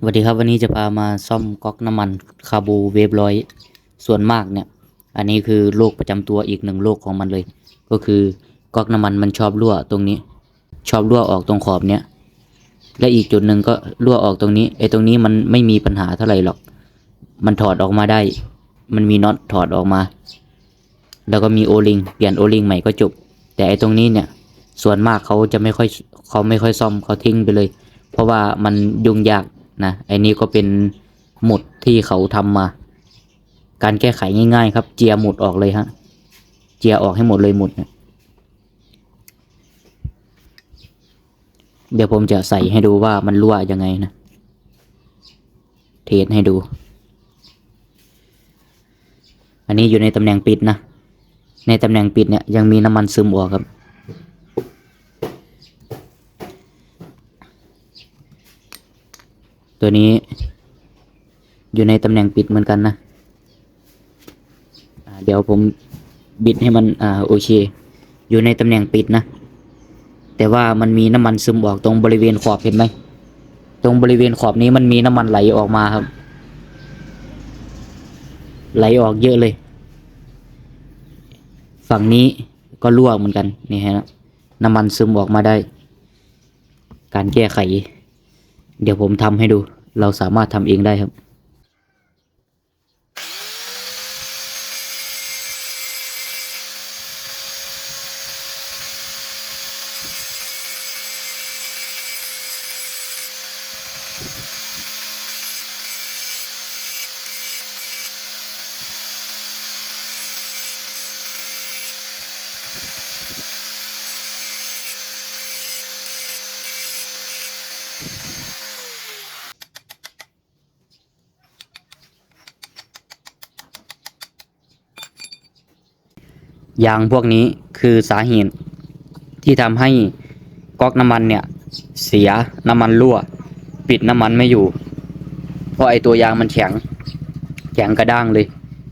สวัสดีครับวันนี้จะพามาซ่อมก๊อกน้ำมันคาบูเวฟร้อยส่วนมากเนี่ย อันนี้คือโรคประจำตัวอีกหนึ่งโรคของมันเลย ก็คือก๊อกน้ำมันมันชอบรั่วตรงนี้ ชอบรั่วออกตรงขอบเนี้ยและอีกจุดหนึ่งก็รั่วออกตรงนี้ไอ้ตรงนี้มันไม่มีปัญหาเท่าไหร่หรอก มันถอดออกมาได้ มันมีน็อตถอดออกมา แล้วก็มีโอลิงเปลี่ยนโอลิงใหม่ก็จบแต่ไอ้ตรงนี้เนี่ย ส่วนมากเขาจะไม่ค่อยเขาไม่ค่อยซ่อมเขาทิ้งไปเลย เพราะว่ามันยุ่งยาก นะไอ้นี่ก็เป็นหมุดที่เขาทำมา การแก้ไขง่าย ๆ ครับ เจียหมุดออกเลยฮะ เจียออกให้หมดเลยหมุดเนี่ยเดี๋ยวผมจะใส่ให้ดูว่ามันรั่วยังไงนะ เทสให้ดู อันนี้อยู่ในตำแหน่งปิดนะ ในตำแหน่งปิดเนี่ยยังมีน้ำมันซึมออกครับ ตัวนี้อยู่ในตำแหน่งปิดเหมือนกันนะเดี๋ยวผมบิดให้มันอ่าโอเค อยู่ในตำแหน่งปิดนะ แต่ว่ามันมีน้ำมันซึมออกตรงบริเวณขอบเห็นไหม ตรงบริเวณขอบนี้มันมีน้ำมันไหลออกมาครับ ไหลออกเยอะเลย ฝั่งนี้ก็รั่วเหมือนกันนี่ฮะน้ำมันซึมออกมาได้ การแก้ไข เดี๋ยวผมทำให้ดู เราสามารถทำเองได้ครับ ยางพวกนี้คือสาเหตุที่ทำให้ก๊อกน้ำมันเนี่ยเสียน้ำมันรั่ว ปิดน้ำมันไม่อยู่ เพราะไอตัวยางมันแข็ง แข็งกระด้างเลย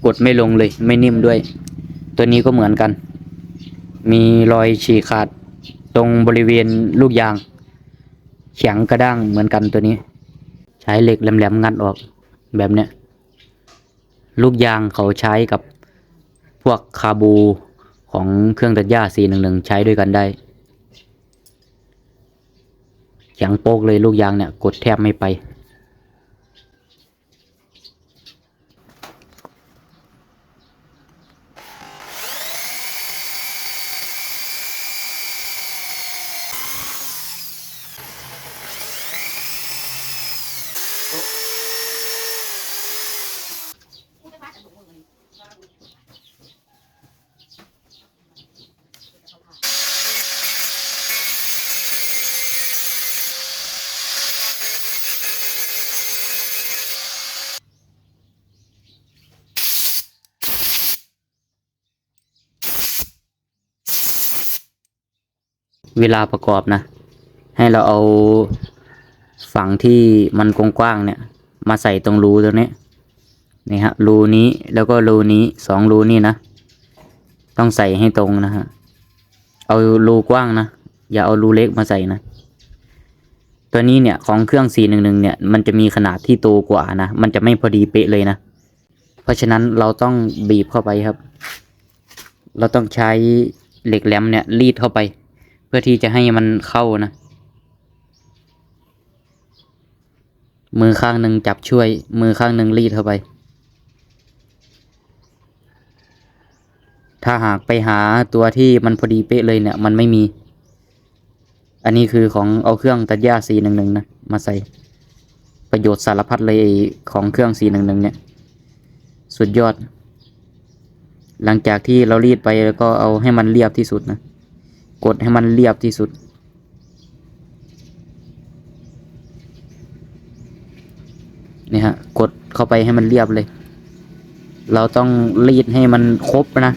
กดไม่ลงเลย ไม่นิ่มด้วย ตัวนี้ก็เหมือนกัน มีรอยฉีกขาดตรงบริเวณลูกยาง แข็งกระด้างเหมือนกันตัวนี้ ใช้เหล็กแหลมๆงัดออกแบบเนี้ยลูกยางเขาใช้กับพวกคาบู ของเครื่องตัดหญ้า 411 ใช้ด้วยกันได้แข็งโป๊กเลยลูกยางเนี่ย กดแทบไม่ไป เวลาประกอบนะ ให้เราเอาฝั่งที่มันกว้างๆเนี่ย มาใส่ตรงรูตรงนี้นี่ฮะรูนี้แล้วก็รูนี้สองรูนี่นะ ต้องใส่ให้ตรงนะฮะเอารูกว้างนะ อย่าเอารูเล็กมาใส่นะ ตัวนี้เนี่ยของเครื่อง 411 เนี่ย มันจะมีขนาดที่โตกว่านะ มันจะไม่พอดีเป๊ะเลยนะ เพราะฉะนั้นเราต้องบีบเข้าไปครับ เราต้องใช้เหล็กแหลมเนี่ยรีดเข้าไป เพื่อที่จะให้มันเข้านะ มือข้างหนึ่งจับช่วย มือข้างหนึ่งรีดเข้าไป ถ้าหากไปหาตัวที่มันพอดีเป๊ะเลยเนี่ย มันไม่มี อันนี้คือของเอาเครื่องตัดหญ้า411นะ มาใส่ประโยชน์สารพัดเลยของเครื่อง411เนี่ย สุดยอด หลังจากที่เรารีดไปแล้วก็เอาให้มันเรียบที่สุดนะ กดให้มันเรียบที่สุด นี่ฮะ กดเข้าไปให้มันเรียบเลย เราต้องรีดให้มันครบนะ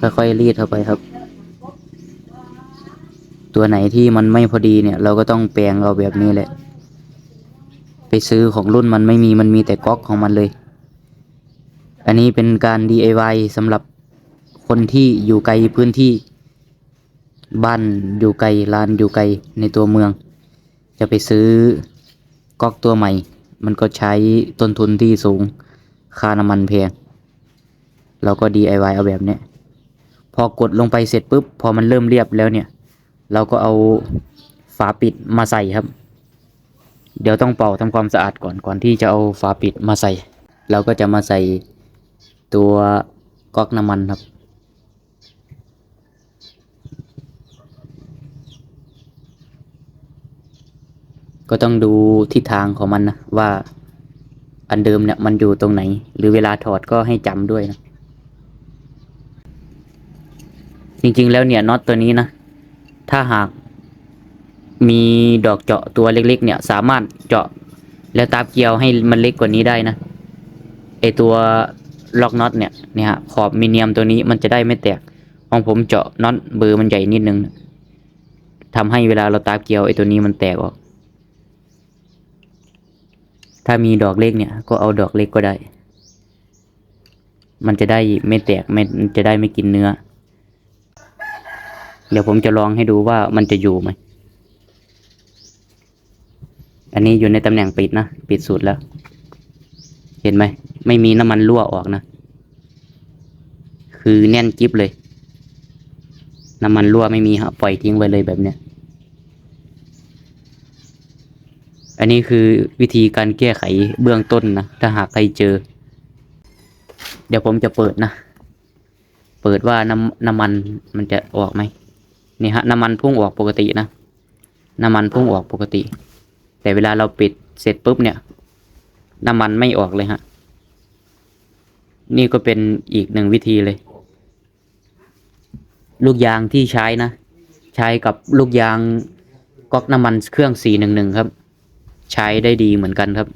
ค่อยๆรีดเข้าไปครับ ตัวไหนที่มันไม่พอดีเนี่ย เราก็ต้องแปลงเอาแบบนี้แหละ ไปซื้อของรุ่นมันไม่มีมันมีแต่ก๊อกของมันเลย อันนี้เป็นการ DIY สำหรับคนที่อยู่ไกลพื้นที่ บ้านอยู่ไกลร้านอยู่ไกลในตัวเมือง จะไปซื้อก๊อกตัวใหม่ มันก็ใช้ต้นทุนที่สูงค่าน้ำมันแพงเราก็ DIY เอาแบบเนี้ยพอกดลงไปเสร็จปุ๊บ พอมันเริ่มเรียบแล้วเนี่ย เราก็เอาฝาปิดมาใส่ครับ เดี๋ยวต้องเป่าทำความสะอาดก่อนก่อนที่จะเอาฝาปิดมาใส่ เราก็จะมาใส่ตัวก๊อกน้ำมันครับ ก็ต้องดูทิศทางของมันนะว่าอันเดิมเนี่ยมันอยู่ตรงไหน หรือเวลาถอดก็ให้จำด้วยนะจริงๆแล้วเนี่ยน็อตตัวนี้นะ ถ้าหาก มีดอกเจาะตัวเล็กๆ เนี่ย สามารถเจาะแล้วตาบเกลียวให้มันเล็กกว่านี้ได้นะไอตัวล็อกน็อตเนี่ยเนี่ยฮะขอบมีเนียมตัวนี้มันจะได้ไม่แตกของผมเจาะน็อตเบอร์มันใหญ่นิดนึงทำให้เวลาเราตาบเกลียวไอตัวนี้มันแตกออกถ้ามีดอกเล็กเนี่ยก็เอาดอกเล็กก็ได้ มันจะได้ไม่แตกไม่จะได้ไม่กินเนื้อ เดี๋ยวผมจะลองให้ดูว่ามันจะอยู่ไหม อันนี้อยู่ในตำแหน่งปิดนะ ปิดสุดแล้ว เห็นไหม ไม่มีน้ำมันรั่วออกนะ คือแน่นกิ๊บเลย น้ำมันรั่วไม่มีฮะปล่อยทิ้งไว้เลยแบบเนี้ย อันนี้คือวิธีการแก้ไขเบื้องต้นนะ ถ้าหากใครเจอ เดี๋ยวผมจะเปิดนะ เปิดว่าน้ำน้ำมันมันจะออกไหมนี่ฮะน้ำมันพุ่งออกปกตินะ น้ำมันพุ่งออกปกติ แต่เวลาเราปิดเสร็จปุ๊บเนี่ย น้ำมันไม่ออกเลยฮะ นี่ก็เป็นอีกหนึ่งวิธีเลย ลูกยางที่ใช้นะ ใช้กับลูกยางก๊อกน้ำมันเครื่อง 411 ครับ ใช้ได้ดีเหมือนกันครับ